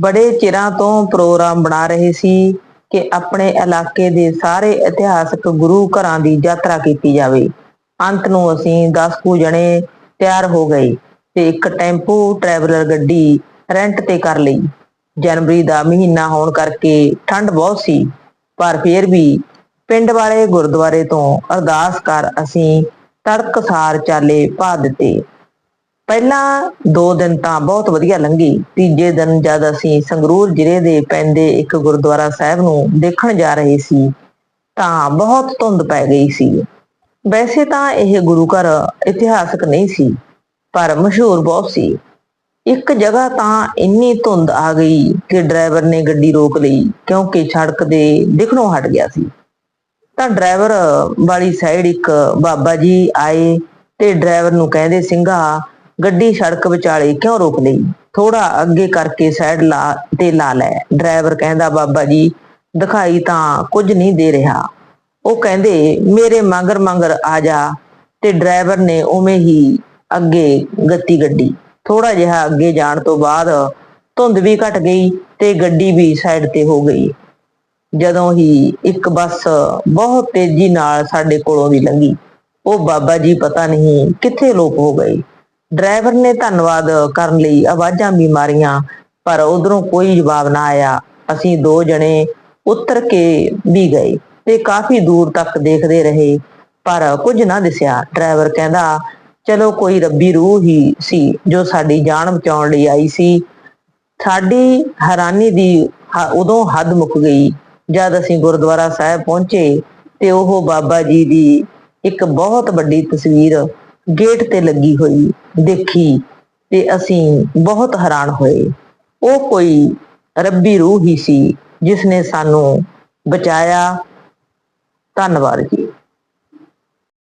ਬੜੇ ਚਿਰਾਂ ਤੋਂ ਪ੍ਰੋਗਰਾਮ ਬਣਾ ਰਹੇ ਸੀ ਕਿ ਆਪਣੇ ਇਲਾਕੇ ਦੇ ਸਾਰੇ ਇਤਿਹਾਸਕ ਗੁਰੂ ਘਰਾਂ ਦੀ ਯਾਤਰਾ ਕੀਤੀ ਜਾਵੇ। ਅੰਤ ਨੂੰ ਅਸੀਂ 10 ਕੁ ਜਣੇ ਤਿਆਰ ਹੋ ਗਏ ਤੇ ਇੱਕ ਟੈਂਪੂ ਟਰੈਵਲਰ ਗੱਡੀ ਰੈਂਟ ਤੇ ਕਰ ਲਈ। ਜਨਵਰੀ ਦਾ ਮਹੀਨਾ ਹੋਣ ਕਰਕੇ ਠੰਡ ਬਹੁਤ ਸੀ, ਪਰ ਫਿਰ ਵੀ ਪਿੰਡ ਵਾਲੇ ਗੁਰਦੁਆਰੇ ਤੋਂ ਅਰਦਾਸ ਕਰ ਅਸੀਂ ਤੜਕਸਾਰ ਚਾਲੇ ਪਾ ਦਿੱਤੇ। ਪਹਿਲਾਂ 2 ਦਿਨ ਤਾਂ ਬਹੁਤ ਵਧੀਆ ਲੰਘੀ, ਤੀਜੇ ਦਿਨ ਜਦ ਅਸੀਂ ਸੰਗਰੂਰ ਜ਼ਿਲ੍ਹੇ ਦੇ ਪੈਂਦੇ ਇੱਕ ਗੁਰਦੁਆਰਾ ਸਾਹਿਬ ਨੂੰ ਦੇਖਣ ਜਾ ਰਹੇ ਸੀ, ਤਾਂ ਬਹੁਤ ਧੁੰਦ ਪੈ ਗਈ ਸੀ। ਵੈਸੇ ਤਾਂ ਇਹ ਗੁਰੂ ਘਰ ਇਤਿਹਾਸਕ ਨਹੀਂ ਸੀ, ਪਰ ਮਸ਼ਹੂਰ ਬਹੁਤ ਸੀ। ਇੱਕ ਜਗ੍ਹਾ ਤਾਂ ਇੰਨੀ ਧੁੰਦ ਆ ਗਈ ਕਿ ਡਰਾਈਵਰ ਨੇ ਗੱਡੀ ਰੋਕ ਲਈ, ਕਿਉਂਕਿ ਸੜਕ ਦੇ ਦਿਖਣੋਂ ਹਟ ਗਿਆ ਸੀ। ਤਾਂ ਡਰਾਈਵਰ ਵਾਲੀ ਸਾਈਡ ਇੱਕ ਬਾਬਾ ਜੀ ਆਏ ਤੇ ਡਰਾਈਵਰ ਨੂੰ ਕਹਿੰਦੇ, ਸਿੰਘਾ ਗੱਡੀ ਸੜਕ ਵਿਚਾਲੇ ਕਿਉਂ ਰੋਕ ਲਈ ਥੋੜਾ ਅੱਗੇ ਕਰਕੇ ਸਾਈਡ ਲਾ ਤੇ ਲਾ ਲੈ। ਡਰਾਈਵਰ ਕਹਿੰਦਾ, ਬਾਬਾ ਜੀ, ਦਿਖਾਈ ਤਾਂ ਕੁਝ ਨਹੀਂ ਦੇ ਰਿਹਾ। ਉਹ ਕਹਿੰਦੇ, ਮੇਰੇ ਮਗਰ ਮਗਰ ਆ ਜਾ। ਤੇ ਡਰਾਈਵਰ ਨੇ ਉਵੇਂ ਹੀ ਅੱਗੇ ਗੱਤੀ ਗੱਡੀ। ਥੋੜਾ ਜਿਹਾ ਅੱਗੇ ਜਾਣ ਤੋਂ ਬਾਅਦ ਧੁੰਦ ਵੀ ਘਟ ਗਈ ਤੇ ਗੱਡੀ ਵੀ ਸਾਈਡ ਤੇ ਹੋ ਗਈ। ਜਦੋਂ ਹੀ ਇੱਕ ਬੱਸ ਬਹੁਤ ਤੇਜ਼ੀ ਨਾਲ ਸਾਡੇ ਕੋਲੋਂ ਵੀ ਲੰਘੀ, ਉਹ ਬਾਬਾ ਜੀ ਪਤਾ ਨਹੀਂ ਕਿੱਥੇ ਲੋਪ ਹੋ ਗਏ। ਡਰਾਈਵਰ ਨੇ ਧੰਨਵਾਦ ਕਰਨ ਲਈ ਆਵਾਜ਼ਾਂ ਵੀ ਮਾਰੀਆਂ, ਪਰ ਉਧਰੋਂ ਕੋਈ ਜਵਾਬ ਨਾ ਆਇਆ। ਅਸੀਂ ਦੋ ਜਣੇ ਉਤਰ ਕੇ ਵੀ ਗਏ ਤੇ ਕਾਫੀ ਦੂਰ ਤੱਕ ਦੇਖਦੇ ਰਹੇ, ਪਰ ਕੁਝ ਨਾ ਦਿਸਿਆ। ਡਰਾਈਵਰ ਕਹਿੰਦਾ, ਚਲੋ ਕੋਈ ਰੱਬੀ ਰੂਹ ਹੀ ਸੀ ਜੋ ਸਾਡੀ ਜਾਨ ਬਚਾਉਣ ਲਈ ਆਈ ਸੀ। ਸਾਡੀ ਹੈਰਾਨੀ ਦੀ ਹ- ਉਦੋਂ ਹੱਦ ਮੁੱਕ ਗਈ। ਜਦ ਅਸੀਂ ਗੁਰਦੁਆਰਾ ਸਾਹਿਬ ਪਹੁੰਚੇ ਤੇ ਉਹ ਬਾਬਾ ਜੀ ਦੀ ਇੱਕ ਬਹੁਤ ਵੱਡੀ ਤਸਵੀਰ ਗੇਟ ਤੇ ਲੱਗੀ ਹੋਈ। ਦੇਖੀ ਤੇ ਅਸੀਂ ਬਹੁਤ ਹੈਰਾਨ ਹੋਏ। ਉਹ ਕੋਈ ਰੱਬੀ ਰੂਹ ਹੀ ਸੀ ਜਿਸ ਨੇ ਸਾਨੂੰ ਬਚਾਇਆ। ਧੰਨਵਾਦ ਜੀ।